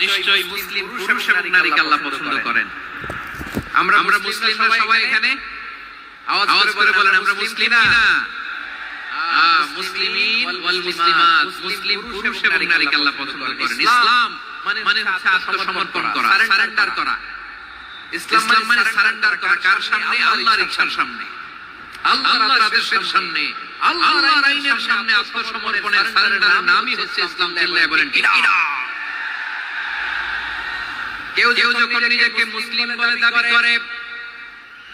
নিশ্চয়ই মুসলিম পুরুষ এবং নারীকে আল্লাহ পছন্দ করেন। আমরা আমরা মুসলিমরা সবাই এখানে আওয়াজ করে বলেন আমরা মুসলিম না মুসলিমিন ওয়াল মুসলিমাত মুসলিম পুরুষ এবং নারীকে আল্লাহ পছন্দ করেন। ইসলাম মানে হচ্ছে আত্মসমর্পণ করা সারেন্ডার করা। ইসলাম মানে সারেন্ডার করা কার সামনে? আল্লাহর ইচ্ছার সামনে। আল্লাহর আদেশের সামনে। আল্লাহর আইনের সামনে আত্মসমর্পণের সারেন্ডারের নামই হচ্ছে ইসলাম চিল্লায় বলেন ঠিক? কেউ কেউ যখন নিজেকে মুসলিম বলে দাবি করে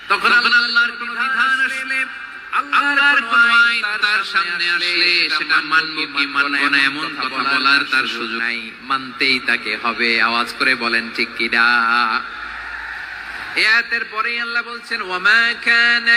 তখন আল্লাহর কোন বিধান আসলে আল্লাহর কোন আইন তার সামনে আসলে সেটা মানব কি মানব না এমন কথা বলার তার সুযোগ নাই। মানতেই তাকে হবে আওয়াজ করে বলেন ঠিক কিনা এয়াতের পরে আল্লাহ বলছেন ওয়ামা কানা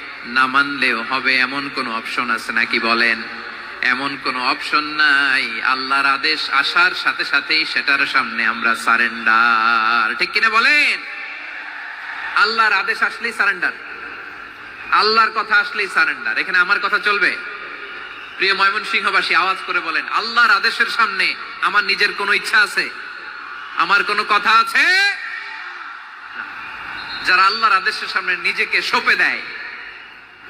না মানলেও হবে এমন কোন অপশন আছে নাকি বলেন? এমন কোন অপশন নাই। আল্লাহর আদেশ আসার সাথে সাথেই সেটার সামনে আমরা সারেন্ডার ঠিক কিনা বলেন? আল্লাহর আদেশ আসলেই সারেন্ডার আল্লাহর কথা আসলেই সারেন্ডার এখানে আমার কথা চলবে? প্রিয় ময়মনসিংহবাসী, আওয়াজ করে বলেন, আল্লাহর আদেশের সামনে আমার নিজের কোনো ইচ্ছা আছে? আমার কোনো কথা আছে? যারা আল্লাহর আদেশের সামনে নিজেকে সঁপে দেয়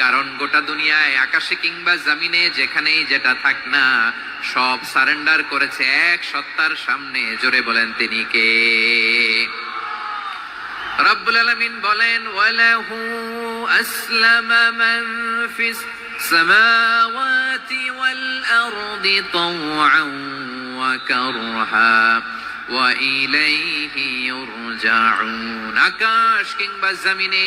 কারণ গোটা দুনিয়ায়, আকাশে কিংবা জামিনে, যেখানেই যেটা থাক না, সব সারেন্ডার করেছে এক সত্তার সামনে। জোরে বলেন তিনি কে? রব্বুল আলামিন বলেন, ওয়ালাহু আসলামা মান ফিস সামাওয়াতি ওয়াল আরদি তাওআন ওয়া কারহা ওয়া ইলাইহি ইউরজাউন আকাশ কিংবা জমিনে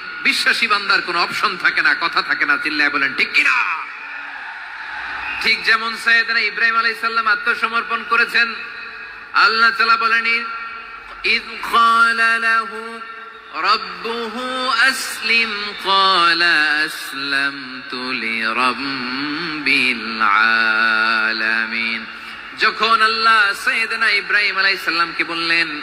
বিশ্বাসী বান্দার কোনো অপশন থাকে না কথা থাকে না চিল্লায় বলেন ঠিক কিনা ঠিক যেমন সৈয়দনা ইব্রাহিম আলাইহিস সালাম আত্মসমর্পণ করেছেন আল্লাহ তাআলা বলেনি إذ قال له ربه أسلم قال أسلمت لرب العالمين যখন আল্লাহ সৈয়দনা ইব্রাহিম আলাইহিস সালামকে বললেন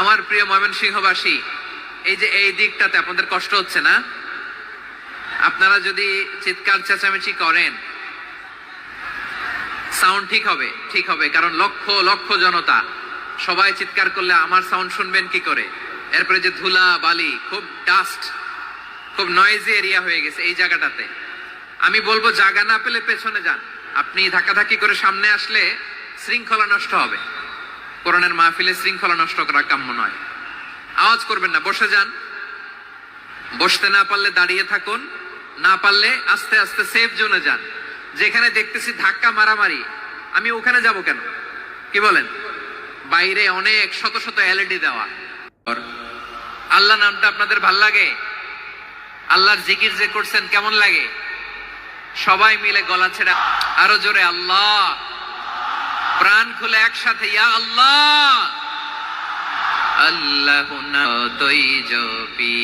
আমার প্রিয় ময়মনসিংহবাসী, এই যে এই দিকটাতে আপনাদের কষ্ট হচ্ছে না? আপনারা যদি চিৎকার চেঁচামেচি করেন সাউন্ড ঠিক হবে ঠিক হবে, কারণ লক্ষ লক্ষ জনতা, সবাই চিৎকার করলে আমার সাউন্ড শুনবেন কি করে? এরপরে যে ধুলা, বালি, খুব ডাস্ট খুব নয়েজি এরিয়া হয়ে গেছে এই জায়গাটাতে। আমি বলব জায়গা না পেলে পেছনে যান। আপনি ধাক্কাধাক্কি করে সামনে আসলে শৃঙ্খলা নষ্ট হবে। কোরআনের মাহফিলে শৃঙ্খলা নষ্ট করা কাম্য নয়। আওয়াজ করবেন না, বসে যান। বসতে না পারলে দাঁড়িয়ে থাকুন, না পারলে আস্তে আস্তে সেফ জোনে যান। যেখানে দেখতেছি ধাক্কা মারামারি। আমি ওখানে যাব কেন? কি বলেন? বাইরে অনেক শত শত এলইডি দেওয়া। আল্লাহ নামটা আপনাদের ভালো লাগে? আল্লাহর জিকির যে করছেন কেমন লাগে? সবাই মিলে গলা ছেড়ে আরও জোরে আল্লাহ। প্রাণ খুলে একসাথে, ইয়া আল্লাহ! আল্লাহ জপি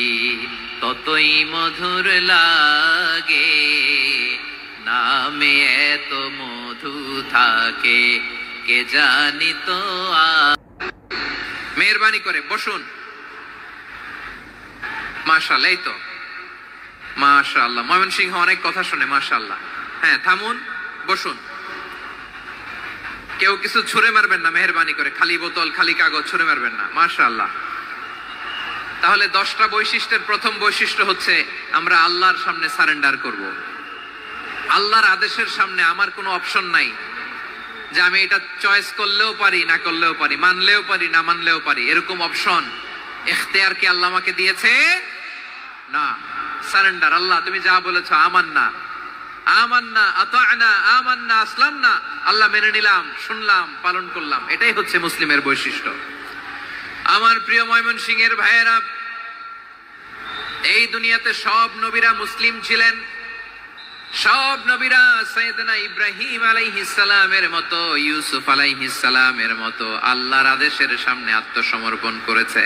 ততই মধুর লাগে, নামে এত মধু থাকে, কে জানি তো মেহরবানি করে, বসুন। মাশাল্লাহ এই তো। মাশাল্লাহ ময়মন সিংহ অনেক কথা শুনে মাশাল্লাহ হ্যাঁ থামুন, বসুন। কেউ কিছু ছুঁড়ে মারবেন না, মেহরবানি করে। খালি বোতল, খালি কাগজ, ছুঁড়ে মারবেন না। মাশাল্লাহ তাহলে দশটা বৈশিষ্ট্যের প্রথম বৈশিষ্ট্য হচ্ছে, আমরা আল্লাহর সামনে সারেন্ডার করব। আল্লাহর আদেশের সামনে আমার কোনো অপশন নাই যে আমি এটা চয়েস করলেও পারি, না করলেও পারি, মানলেও পারি, না মানলেও পারি। এরকম অপশন এখতেয়ার কি আল্লাহ আমাকে দিয়েছে? না। সারেন্ডার আল্লাহ তুমি যা বলেছ, আমার না। আমার না আতানা আমার না আসলাম না আল্লাহ মেনে নিলাম, শুনলাম, পালন করলাম। এটাই হচ্ছে মুসলিমের বৈশিষ্ট্য। আমার প্রিয় ময়মন সিং এর ভাইয়েরা, এই দুনিয়াতে সব নবীরা মুসলিম ছিলেন। সব নবীরা সৈয়দনা ইব্রাহিম আলাইহিসালামের মতো, ইউসুফ আলাইহিসালামের মতো আল্লাহর আদেশের সামনে আত্মসমর্পণ করেছে।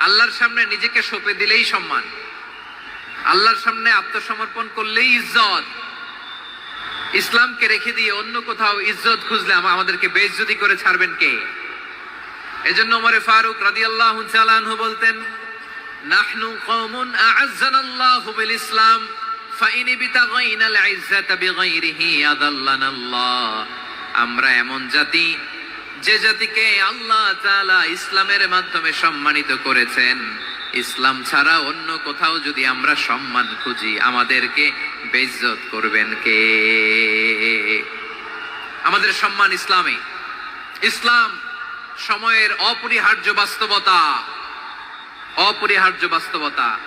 আল্লাহর সামনে নিজেকে সঁপে দিলেই সম্মান। আল্লাহর সামনে আত্মসমর্পণ করলেই ইজ্জত। ইসলামকে রেখে দিয়ে অন্য কোথাও ইজ্জত খুঁজলে আম- আমাদেরকে বেইজ্জতি করে ছাড়বেন কে? এজন্য ওমরে ফারুক রাদিয়াল্লাহু তাআলা আনহু বলতেন, নাহনু কওমুন আ'আজ্জানাল্লাহু বিল ইসলাম ফাইন বিতাগাইনা আল ইজ্জাতা বিগাইরিহি আদাল্লানাল্লাহ আমরা এমন জাতি, যে জাতিকে আল্লাহ তাআলা ইসলামের মাধ্যমে সম্মানিত করেছেন। ইসলাম ছাড়া অন্য কোথাও যদি আমরা সম্মান খুঁজি, আমাদেরকে বেইজ্জত করবেন কে? আমাদের সম্মান ইসলামে। ইসলাম সময়ের অপরিহার্য বাস্তবতা। অপরিহার্য বাস্তবতা।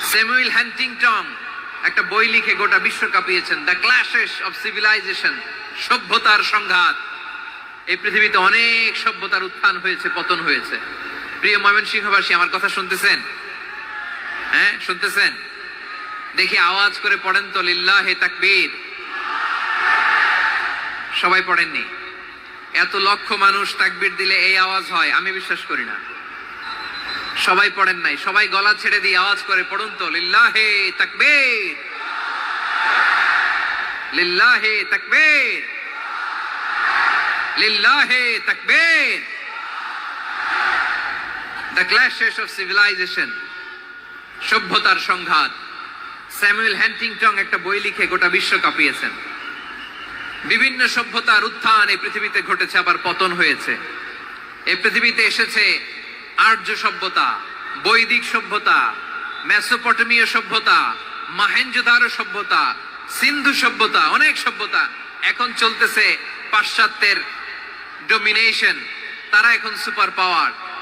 স্যামুয়েল হ্যান্টিংটন একটা বই লিখে গোটা বিশ্ব কাঁপিয়েছেন, দ্য ক্লাশেস অফ সিভিলাইজেশন সভ্যতার সংঘাত। এই পৃথিবীতে অনেক সভ্যতার উত্থান হয়েছে, পতন হয়েছে। প্রিয় ময়মনসিংহবাসী, আমার কথা শুনতেছেন? হ্যাঁ শুনতেছেন? দেখি আওয়াজ করে পড়েন তো, লিল্লাহে তাকবীর। সবাই পড়েননি? এত লক্ষ মানুষ তাকবির দিলে এই আওয়াজ হয়, আমি বিশ্বাস করি না। সবাই পড়েন নাই, সবাই গলা ছেড়ে দিয়ে আওয়াজ করে পড়ুন তো, লিল্লাহে তাকবীর। লিল্লাহে তাকবীর। লিল্লাহে তাকবীর। দ্য ক্ল্যাশেস অফ সিভিলাইজেশন সভ্যতার সংঘাত। স্যামুয়েল হ্যান্টিংটং একটা বই লিখে গোটা বিশ্ব কাঁপিয়েছেন। বিভিন্ন সভ্যতার উত্থান এই পৃথিবীতে ঘটেছে, আবার পতন হয়েছে। এই পৃথিবীতে এসেছে আর্য সভ্যতা, বৈদিক সভ্যতা, মেসোপটেমীয় সভ্যতা, মাহেঞ্জোদারো সভ্যতা, সিন্ধু সভ্যতা, অনেক সভ্যতা এখন চলতেছে পাশ্চাত্যের ডোমিনেশন তারা এখন সুপার পাওয়ার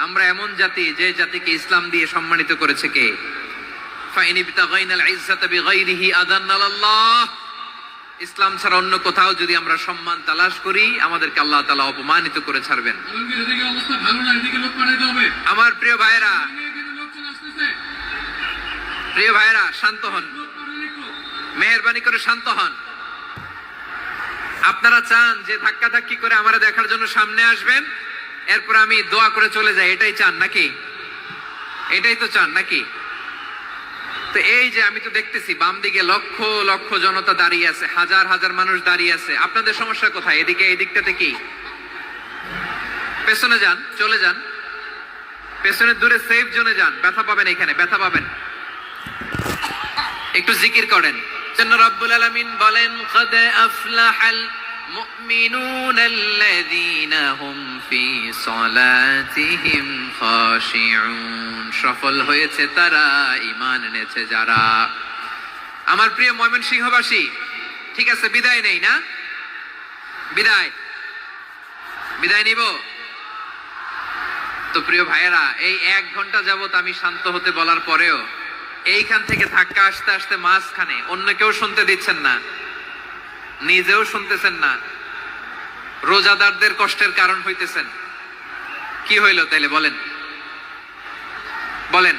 আমরা এমন জাতি যে জাতিকে ইসলাম দিয়ে সম্মানিত করেছে কে? ইসলাম ছাড়া অন্য কোথাও যদি আমরা সম্মান তালাশ করি আমাদেরকে আল্লাহ তালা অপমানিত করে ছাড়বেন। আমার প্রিয় আসতেছে। প্রিয় ভাইয়েরা শান্ত হন। মেহরবানি করে শান্ত হন। আপনারা চান যে ধাক্কা ধাক্কি করে আমরা দেখার জন্য সামনে আসবেন? এরপর আমি দোয়া করে চলে যাই, এটাই চান নাকি? এটাই তো চান নাকি? তো এই যে আমি তো দেখতেছি, বাম দিকে লক্ষ লক্ষ জনতা দাঁড়িয়ে আছে, হাজার হাজার মানুষ দাঁড়িয়ে আছে। আপনাদের সমস্যা কোথায়? এদিকে, এই দিকটাতে কি? পেছনে যান, চলে যান। পেছনের দূরে সেফ জোনে যান, ব্যথা পাবেন এখানে, ব্যথা পাবেন। একটু জিকির করেন। জন্য রব্বুল আলমিন বলেন المؤمنون الذين هم في صلاتهم خاشعون সফল হয়েছে তারা ঈমান এনেছে যারা আমার প্রিয় ময়মনসিংহবাসী ঠিক আছে বিদায় নেই না বিদায় বিদায় নিব তো প্রিয় ভাইয়েরা এই এক ঘন্টা যাবত আমি শান্ত হতে বলার পরেও এইখান থেকে ধাক্কা আসতে আসতে মাঝখানে অন্য কেউ শুনতে দিচ্ছেন না নিজেও শুনতেছেন না। রোজাদারদের কষ্টের কারণ হইতেছেন। কি হইল তাইলে বলেন। বলেন।